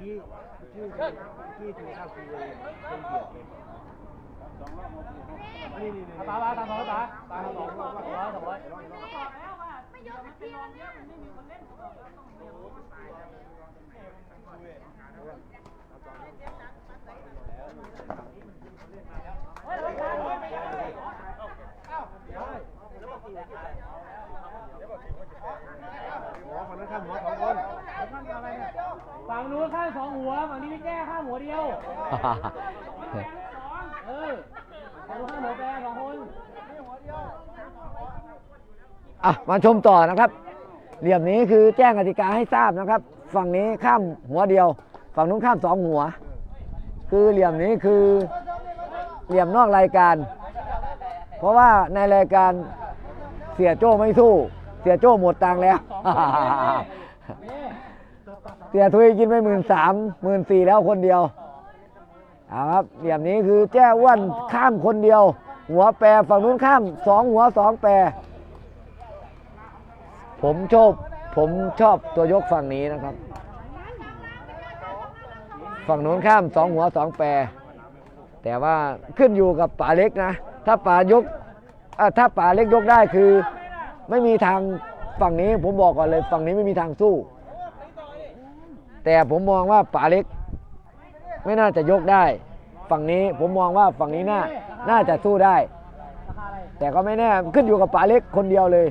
ยี่ยี่ยี่ถึงข้าวคือเป็นเบียดเลยนี่นี่นี่ตาตาตาสองตาตาสองสองร้อยสองร้อยหัวคนนั้ นข้ามหัวสองคนฝั่งนู้นข้างสองหัวฝั่งนี้พี่แก้ข้างหัวเดียวเออฝั่งนู้นข้างหัวแปรสองคนอะมาชมต่อนะครับ เหลี่ยมนี้คือแจ้งกติกาให้ทราบนะครับ ฝั่งนี้ข้ามหัวเดียว ฝั่งนู้นข้ามสองหัว คือเหลี่ยมนี้คือเหลี่ยมนอกรายการ เพราะว่าในรายการเสียโจ้ไม่สู้ เสียโจ้หมดตังค์แล้ว เสียทุยกินไปหมื่นสามหมื่นสี่แล้วคนเดียวเอาครับเหลี่ยมนี้คือแจ้อ้วนข้ามคนเดียว หัวแปรฝั่งนู้นข้ามสองหัวสองแปร ผมชอบผมชอบตัวยกฝั่งนี้นะครับ ฝั่งนู้นข้ามสองหัวสองแปร แต่ว่าขึ้นอยู่กับป่าเล็กนะ ถ้าป่ายกถ้าป่าเล็กยกได้คือ ไม่มีทางฝั่งนี้ผมบอกก่อนเลยฝั่งนี้ไม่มีทางสู้ แต่ผมมองว่าป่าเล็ก ไม่น่าจะยกได้ ฝั่งนี้ผมมองว่าฝั่งนี้น่าน่าจะสู้ได้ แต่ก็ไม่แน่ขึ้นอยู่กับป่าเล็กคนเดียวเลย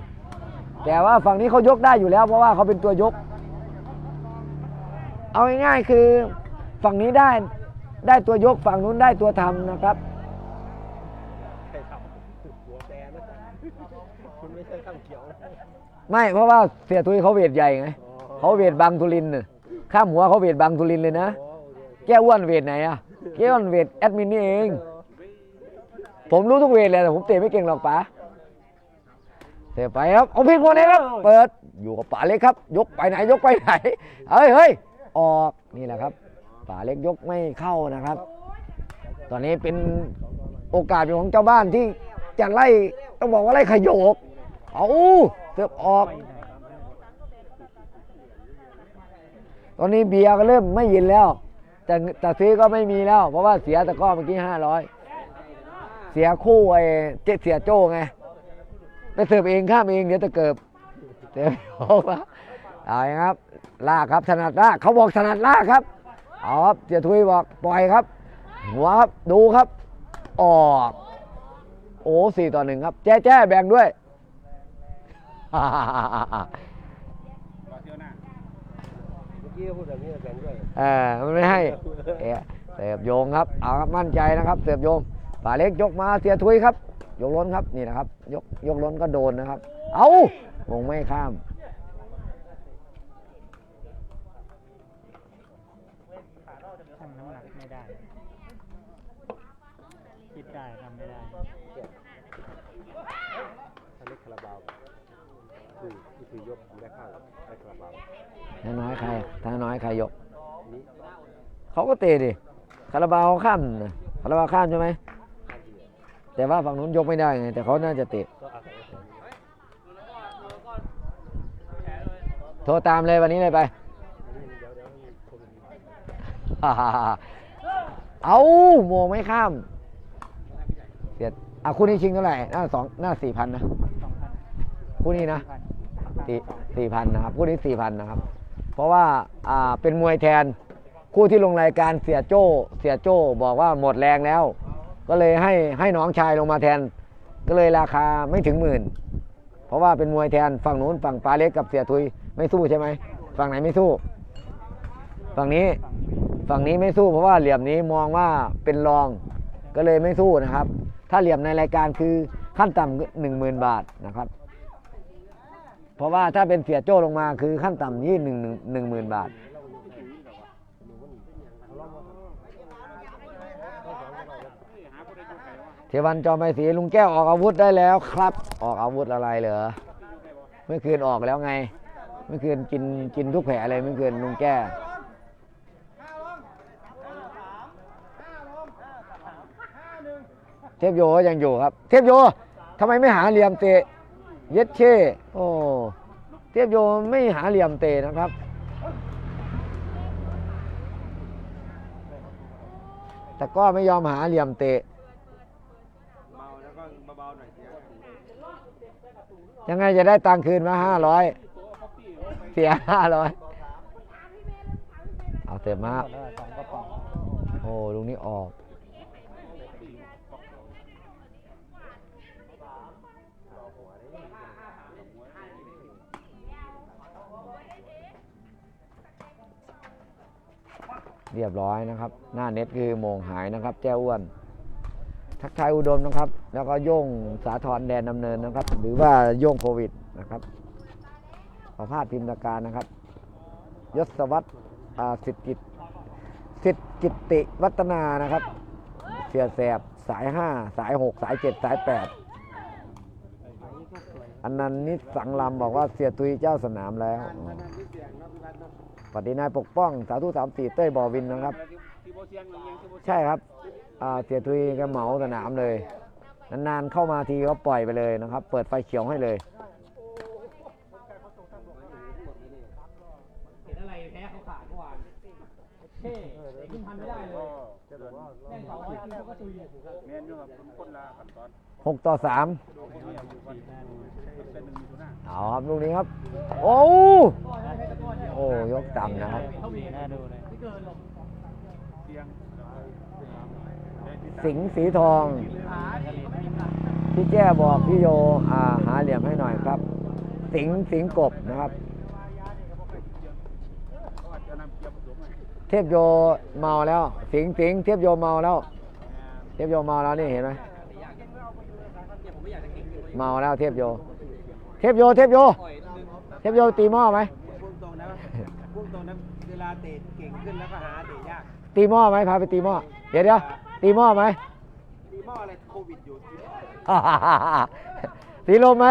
แต่ว่าฝั่งนี้เขายกได้อยู่แล้ว เพราะว่าเขาเป็นตัวยก เอาง่ายๆคือฝั่งนี้ได้ได้ตัวยกฝั่งนู้นได้ตัวทำนะครับ ใครทำหัวแปรนะคุณไม่ใช่ข้ามเขียวนะ ไม่เพราะว่าเสียตุยเขาเวทใหญ่ไงเขาเวทบางทุลินน่ะข้ามหัวเขาเวทบางทุลินเลยนะ แก้อ้วนเวทไหนอะแก้อ้วนเวทแอดมินนี่เอง ผมรู้ทุกเวทเลยแต่ผมเตะไม่เก่งหรอกป๋าเตะไปครับเอาพิงคนนี้ครับ เปิดอยู่กับป๋าเล็กครับ ยกไปไหนยกไปไหนเฮ้ยเฮ้ยออกนี่แหละครับป๋าเล็กยกไม่เข้านะครับ ตอนนี้เป็นโอกาสของเจ้าบ้านที่จะไล่ต้องบอกว่าไล่ขยโยกเอา เสือบออก ตอนนี้เบียร์ก็เริ่มไม่ยินแล้ว แต่แต่ซื้อก็ไม่มีแล้ว เพราะว่าเสียตะก้อเมื่อกี้ห้าร้อยเสียคู่ไอ้เจ๊เสียโจ้ไงไปเสิร์ฟเองข้ามเองเดี๋ยวจะเกิบเดี๋ยวโอ้ปะเอาไงครับ ลากครับถนัดลากเขาบอกถนัดลากครับเอาครับเสียทุยบอกปล่อยครับ หัวครับดูครับออกโอ้สี่ต่อหนึ่งครับ แจ้แจ้แบ่งด้วย เมื่อกี้พูดแบบนี้แบ่งด้วยเออมันไม่ให้เอะเสียบโยงครับเอาครับมั่นใจนะครับ เสียบโยงป่าเล็กยกมาเสียทุยครับ ยกล้นครับนี่นะครับ ยกยกล้นก็โดนนะครับ เอาวงไม่ข้าม ทำน้ำหนักไม่ได้ คิดได้ทำไม่ได้ ถ้าเล็กคาราบาว คือยกได้ข้างได้คาราบาวถ้าน้อยใครถ้าน้อยใครยก นี่เขาก็เตะดิ คาราบาวข้ามนะคาราบาวข้ามใช่ไหม แต่ว่าฝั่งนู้นยกไม่ได้ไง แต่เขาน่าจะเตะ ก็อาศัยโทรตามเลยวันนี้เลยไป นี่เดี๋ยวเดี๋ยวมีคนเอาโมงไม่ข้าม เสียอะคู่นี้ชิงเท่าไหร่ หน้าสองหน้าสี่พันนะ คู่นี้นะ สี่สี่พันนะครับคู่นี้สี่พันนะครับ เพราะว่าอ่าเป็นมวยแทนคู่ที่ลงรายการเสียโจ้เสียโจ้บอกว่าหมดแรงแล้ว ก็เลยให้ให้น้องชายลงมาแทน ก็เลยราคาไม่ถึงหมื่น เพราะว่าเป็นมวยแทนฝั่งนู้นฝั่งปาเล็กกับเสียทุยไม่สู้ใช่ไหมฝั่งไหนไม่สู้ ฝั่งนี้ฝั่งนี้ไม่สู้เพราะว่าเหลี่ยมนี้มองว่าเป็นรองก็เลยไม่สู้นะครับ ถ้าเหลี่ยมในรายการคือขั้นต่ำหนึ่งหมื่นบาทนะครับ เพราะว่าถ้าเป็นเสียโจ้ลงมาคือขั้นต่ำยี่หนึ่งหนึ่งหมื่นบาท เทวันจอมไมศรีลุงแก้วออกอาวุธได้แล้วครับ ออกอาวุธอะไรเหรอเมื่อคืนออกแล้วไงมเมื่อคืนกินกินทุกแผลเลยเมื่อคืนลุงแก้เทพโยยังอยู่ครับ เทพโยทำไมไม่หาเหลี่ยมเตะ เย็ดเช่โอ้เทพโยไม่หาเหลี่ยมเตะนะครับ แต่ก็ไม่ยอมหาเหลี่ยมเตะยังไงจะได้ตังค์คืนมาห้าร้อยเสียห้าร้อยเอาเต็มมากโอ้ลุงนี้ออก เรียบร้อยนะครับ หน้าเน็ตคือโมงหายนะครับ แจ้อ้วน ทักทายอุดมนะครับ แล้วก็โย่งสาธรแดนดำเนินนะครับ หรือว่าโย่งโควิดนะครับประพาสพิมพ์ตการนะครับ ยศวัตรสิทธิกิจสิทธิกิตติวัฒนานะครับ เสียแสบสาย 5 สาย 6 สาย 7 สาย 8อันนั้นนิสสังลำบอกว่าเสียตุยเจ้าสนามแล้ว อ๋อปฏินายปกป้องสาธุสามสี่เต้ยบอวินนะครับที่โบเชียงยังที่โบใช่ครับอ่าเสียทุยก็เหมาสนามเลย นานๆเข้ามาทีก็ปล่อยไปเลยนะครับ เปิดไฟเขียวให้เลยเห็นอะไรแพ้เขาขาดเมื่อวานเท่ขึ้นพันไม่ได้เลยแม่งสองร้อยกินเขาก็ตุยอยู่ครับเมียนอยู่ครับคนละขั้นตอน6ต่อ3เป็นหนึ่งมีทุน่าเอาครับลูกนี้ครับ โอ้ก็ให้แค่ตะก้ โอ้ยกต่ำนะครับน่าดูเลยสิงห์สีทอง พี่แจ้บอกพี่โยอ่าหาเหลี่ยมให้หน่อยครับ สิงห์สิงห์กบนะครับ เทพโยเมาแล้ว สิงห์สิงห์เทพโยเมาแล้ว เทพโยเมาแล้วนี่เห็นไหมเมาแล้วเทพโย เทพโยเทพโย เทพโยตีหม้อไหม พุ่งตรงนะเวลาเตะเก่งขึ้นแล้วก็หาเตะยากตีหม้อไหมพาไปตีหม้อเดี๋ยวเดี๋ยวตีหม้อไหมมีหม้ออะไรโควิดอยู่ที่ตีลมไหม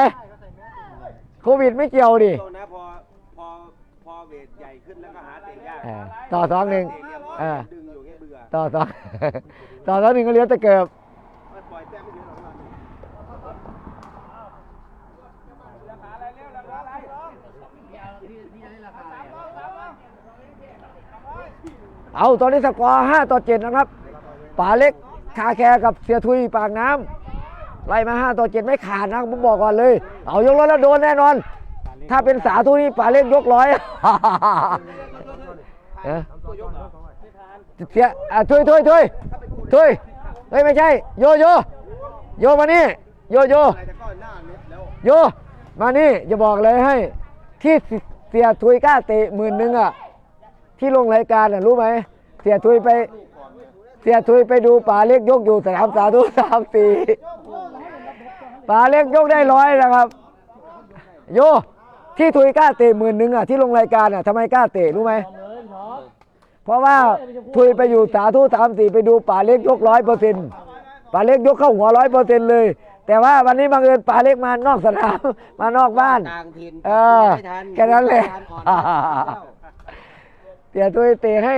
โควิดไม่เกี่ยวดิตรงนะพอพอพอเวทใหญ่ขึ้นแล้วก็หาเตะยากเออต่อสองหนึ่งเออดึงอยู่แค่เบื่อต่อสอง ต่อสองหนึ่งก็เลี้ยวตะเกียบ ไม่ปล่อยแต้มไม่ถึงหรอกเราราคาอะไรเร็วราคาอะไร เอาตอนนี้สกอร์ห้าต่อเจ็ดนะครับป่าเล็กคาแคร์กับเสียทุยปากน้ำไล่มาห้าต่อเจ็ดไม่ขาดนะผมบอกก่อนเลย เอายกรถแล้วโดนแน่นอน ถ้าเป็นสาธุนี่ป่าเล็กยกร้อยเอ๊ะเสียอะทุยทุยทุยทุยเฮ้ยไม่ใช่ โยโยโยมานี่โยโยโยมานี่จะบอกเลยให้ ที่เสียทุยกล้าเตะหมื่นหนึ่งอะ ที่ลงรายการน่ะรู้ไหมเสียทุยไป เสียทุยไปดูป่าเล็กยกอยู่สนามสาธุสามสี่ป่าเล็กยกได้ร้อยนะครับ โยที่ทุยกล้าเตะหมื่นหนึ่งอะที่ลงรายการอะทำไมกล้าเตะรู้ไหมทองเลยพี่ท็อปเพราะว่าทุยไปอยู่สาธุสามสี่ไปดูป่าเล็กยกร้อยเปอร์เซ็นต์ป่าเล็กยกเข้าหัวร้อยเปอร์เซ็นต์เลย แต่ว่าวันนี้บังเอิญป่าเล็กมานอกสนามมานอกบ้านต่างถิ่นเออไม่ทันแค่นั้นแหละก่อนแล้ว เสียทุยเตะให้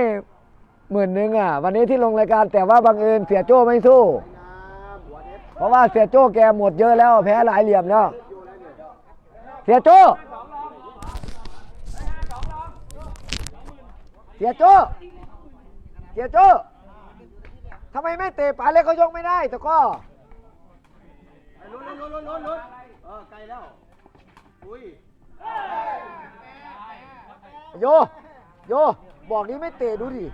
หมื่นหนึ่งอะ วันนี้ที่ลงรายการแต่ว่าบังเอิญเสียโจ้ไม่สู้ เพราะว่าเสียโจ้แกหมดเยอะแล้ว แพ้หลายเหลี่ยมแล้วเสียโจ้เสียโจ้เสียโจ้ทำไมไม่เตะป่าเล็กเขายกไม่ได้แต่ก็ลุ้นลุ้นลุ้นลุ้นลุ้นเออไกลแล้ว อุ้ยโย โย บอกนี้ไม่เตะดูดิ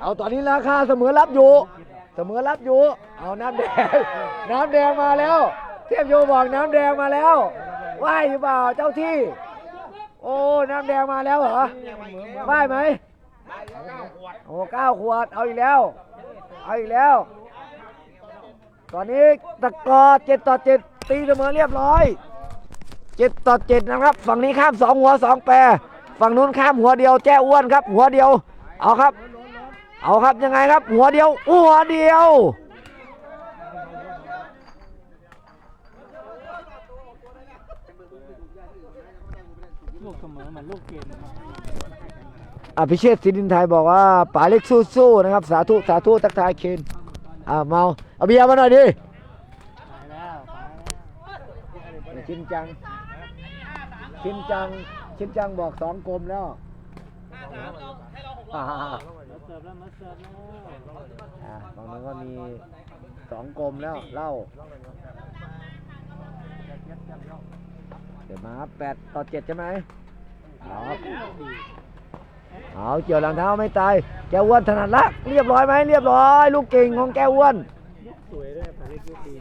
เอาตอนนี้ราคาเสมอรับอยู่ เสมอรับอยู่ เอาน้ำแดง น้ำแดงมาแล้ว เทียบโยบอกน้ำแดงมาแล้วไหวหรือเปล่าเจ้าที่ โอ้ น้ำแดงมาแล้วเหรอไหวไหมโอ้เก้าขวด เอาอีกแล้ว เอาอีกแล้ว ตอนนี้ตะกอเจ็ดต่อเจ็ดตีเสมอเรียบร้อย 7ต่อ7นะครับ ฝั่งนี้ข้าม 2 หัว 2 แปร ฝั่งนู้นข้ามหัวเดียวแจ้อ้วนครับ หัวเดียว เอาครับ เอาครับยังไงครับ หัวเดียว หัวเดียวอภิเชษศิรินไทยบอกว่าป่าเล็กสู้ๆนะครับ สาธุสาธุทักทายเคนอ่าเมาเอาเบียร์มาหน่อยดิ จริงจัง ชินจัง ชินจังบอกสองกลมแล้วอ่ามาเสิร์ฟแล้วมาเสิร์ฟแล้วอ่าบางนั้นก็มีสองกลมแล้วเล่าเดี๋ยวมาครับแปดต่อเจ็ดใช่ไหมเอาครับเอาเกี่ยวหลังเท้าไม่ตายแกอ้วนถนัดละเรียบร้อยไหมเรียบร้อย ลูกเก่งของแกอ้วนสวยด้วยผลิตลูกตี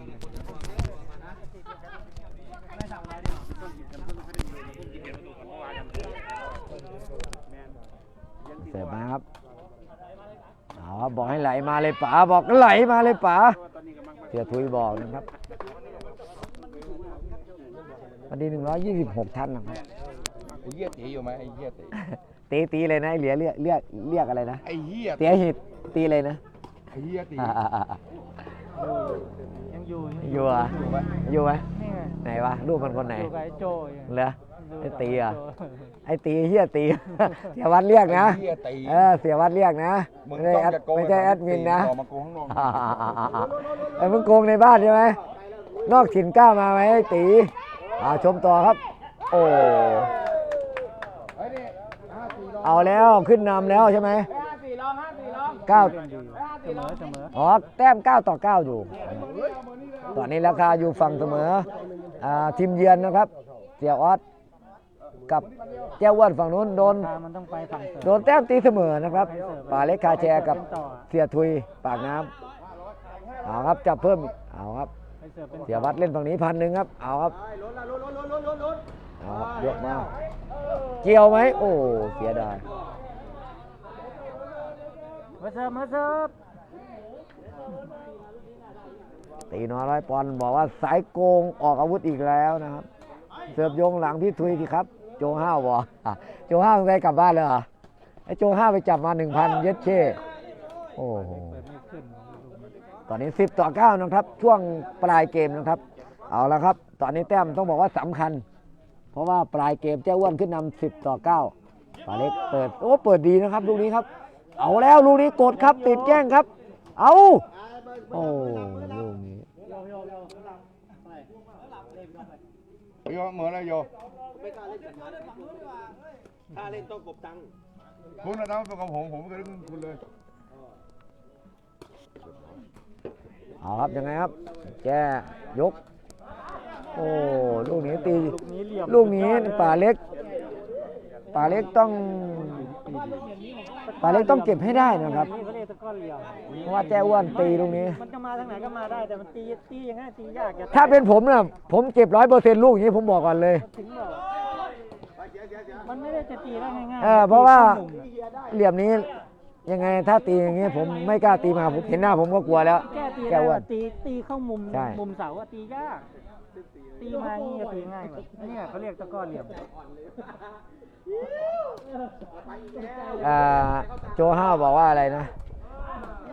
เสร็จมาครับเอาครับบอกให้ไหลมาเลยป๋าบอกไหลมาเลยป๋าเสียทุยบอกนะครับวันดีหนึ่งร้อยยี่สิบหกท่านนะครับไอ้เหี้ยตีอยู่ไหมไอ้เหี้ยตีตีตีเลยนะไอ้เหลียเรียกเรียกเรียกอะไรนะไอ้เหี้ยเตียหิดตีเลยนะไอ้เหี้ยตีอ่าอ่าอ่ายังอยู่อยู่อะอยู่ไหมนี่ไงไหนวะรูปมันคนไหนอยู่กับไอ้โจอยู่เหรอ ไอ้ตีอะโจไอ้ตีเฮียตี เสียวัดเรียกนะไอ้เหี้ยตี เออเสียวัดเรียกนะมึงไม่ต้ใช่องแอดจะโกงไม่ใช่แอดมินนะออกมาโกงข้างนอกอ่าอ่าอ่าอ่าอ่าไอ้มึงโกงในบ้านใช่ไหมนอกถิ่นกล้ามาไหมไอ้ตีอ่าชมต่อครับ โอ้ไอ้นี่ห้าสี่ร้อยเอาแล้วขึ้นนำแล้วใช่ไหมห้าสี่ร้อยห้าสี่ร้อยเก้าเสมอเสมออ๋อแต้มเก้าต่อเก้าอยู่ ตอนนี้ราคาอยู่ฝั่งเสมออ่าทีมเยือนนะครับ เสียออส กับแก้วอ้วนฝั่งนู้นโดนทางมันต้องไปฝั่งเสริม โดนแต้มตีเสมอนะครับ ป่าเล็กคาแชร์กับเสียทุยปากน้ำเอาครับจับเพิ่มอีกเอาครับ ไปเสิร์ฟเป็นเสียวัดเล่นฝั่งนี้พันหนึ่งครับ เอาครับเอาครับยกมาเกี่ยวไหมโอ้เสียดายมาเสิร์ฟมาเสิร์ฟตีน้อยร้อยปอนด์บอกว่าสายโกงออกอาวุธอีกแล้วนะครับ เสิร์ฟโยงหลังพี่ทุยทีครับ โจห้าวบออะโจห้าวได้กลับบ้านเลยเหรอไอ้โจห้าวไปจับมาหนึ่งพันเย็ดเช่โอ้โหเปิดไม่ขึ้นตอนนี้10ต่อ9นะครับ ช่วงปลายเกมนะครับ เอาละครับ ตอนนี้แต้มต้องบอกว่าสำคัญ เพราะว่าปลายเกมเจ้าอ้วนขึ้นนำ10ต่อ9ปาเล็กเปิดโอ้เปิดดีนะครับลูกนี้ครับ เอาแล้วลูกนี้กดครับติดแย่งครับ เอาโอ้ลูกนี้โยเหมือนอะไรโยถ้าเล่นต้องกบตังค์คุณนะทำกับผมผมไม่เคยได้คุณเลย เอาครับยังไงครับ แกยก โอ้ลูกนี้ตีลูกนี้เหลี่ยมลูกนี้ป่าเล็ก ป่าเล็กต้องป่าเล็กต้องเก็บให้ได้นะครับนี่เขาเรียกตะกร้อเหลี่ยมเพราะว่าแจ้อ้วนตีลูกนี้ มันจะมาทางไหนก็มาได้แต่มันตีตียังไงตียากจะถ้าเป็นผมนะผมเจ็บร้อยเปอร์เซ็นต์ลูกอย่างนี้ผมบอกก่อนเลยถึงแบบ มันไม่ได้จะตีได้ง่ายๆเออเพราะว่าตีข้มุมเหลี่ยมนี้ยังไงถ้าตีอย่างนี้ผมไม่กล้าตีมาผมเห็นหน้าผมก็กลัวแล้ว แก้ตีแก้ได้อ้วว่านตีตีเข้ามุมใช่ มุมเสาอะตียาก ตีมาอย่างงี้ก็ตีง่ายกว่าเนี่ยเขาเรียกตะกร้อเหลี่ยมอ่าโจห้าวบอกว่าอะไรนะ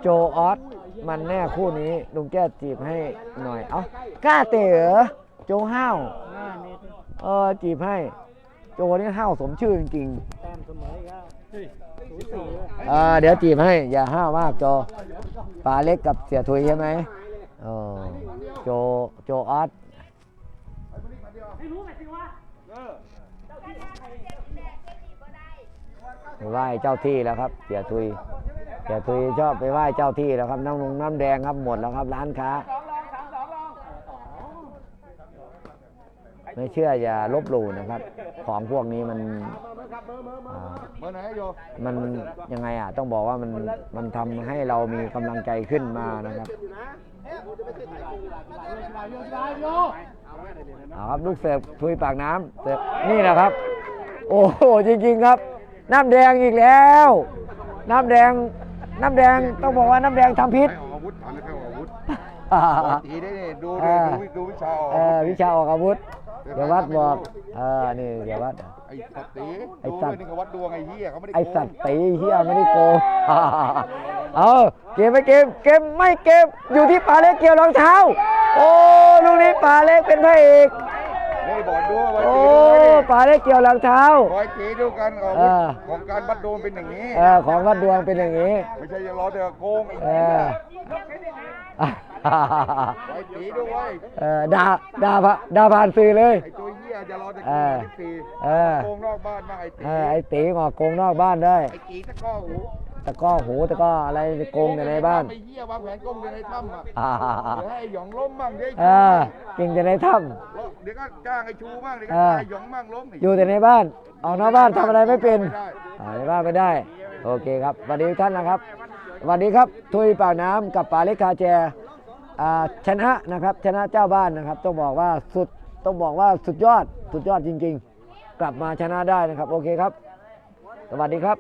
โจออสมันแน่คู่นี้ลุงแก้จีบให้หน่อย เอ้ากล้าเตะเหรอโจห้าวหน้าเมตรเออจีบให้ โจนี่ห้าวสมชื่อจริงแต้มเสมออีกแล้วสูสีเลยๆเออเดี๋ยวจีบให้ อย่าห้าวมากโจปลาเล็กกับเสียทุยใช่ไหมเออโจโจออสไปไหว้เจ้าที่แล้วครับ เสียทุย เสียทุยชอบไปไหว้เจ้าที่แล้วครับน้ำนงน้ำแดงครับหมดแล้วครับร้านค้า ไม่เชื่ออย่าลบหลู่นะครับ ของพวกนี้มันอ่าเบอร์ไหนโยมันยังไงอะต้องบอกว่ามันมันทำให้เรามีกำลังใจขึ้นมานะครับเอาครับลูกเสิร์ฟทุยปากน้ำเสิร์ฟนี่นะครับ โอ้โหจริงๆครับ น้ำแดงอีกแล้ว น้ำแดงน้ำแดงต้องบอกว่าน้ำแดงทำพิษให้ออกอาวุธถามให้ออกอาวุธอ่าตีได้ดิดูเอดิอดูดูวิชาออกเออวิชาออกอาวุธ เดี๋ยววัดบอกเออนี่เดี๋ยววัด ไอ้สัตว์ตีไอ้ดูสัด้ตว์วยนี่ก็วัดดวงไอ้เหี้ยเขาไม่ได้ไอโกงสัตว์ตีเฮียไม่ได้โกง เอาเกมไม่เกม เกมไม่เกม อยู่ที่ป่าเล็กเกี่ยวรองเท้า โอ้ลูกนี้ป่าเล็กเป็นพระเอก นี่บอกดูว่าโอ้จีดูป๋าได้เกี่ยวรองเท้า คอยจีดูกันของเออของการบัดโดมเป็นอย่างนี้ เออของวัดดวงเป็นอย่างนี้ ไม่ใช่จะรอแต่โกงอีกเออ คอยจีดูไว้เออด่าด่าพะด่าผ่านสื่อเลย ไอ้ตัวเหี้ยจะรอแต่เอโกงอสิบสี่เออ โกงนอกบ้านมากไอ้ตีเออไอ้ตีงอกโกงนอกบ้านได้ ไอ้จีตะก้อหูตะก้อหูตะก้ออะไรโกงแต่ในบ้าน ไอ้เหี้ยวางแผนโกงอยู่ในถ้ำอะอ่า เดี๋ยวให้ไอ้หยองล้มมั่งเดี๋ยวเอไอ้ชูอกินแต่ในถ้ เดี๋ยวก็จ้างไอ้ชูมั่งเดี๋ยวก็เออจ้างไอ้หยองมั่งล้มำอยู่แต่ในบ้านออกนอกบ้านทำอะไรไม่เป็นได้อ่าในบ้านไม่ได้ โอเคครับสวัสดีทุกท่านนะครับสวัสดีครับทุยเปล่าน้ำกับป่าเล็กคาแจอ่า ชนะนะครับชนะเจ้าบ้านนะครับ ต้องบอกว่าสุดต้องบอกว่าสุดยอดสุดยอดจริง ๆ กลับมาชนะได้นะครับ โอเคครับ สวัสดีครับ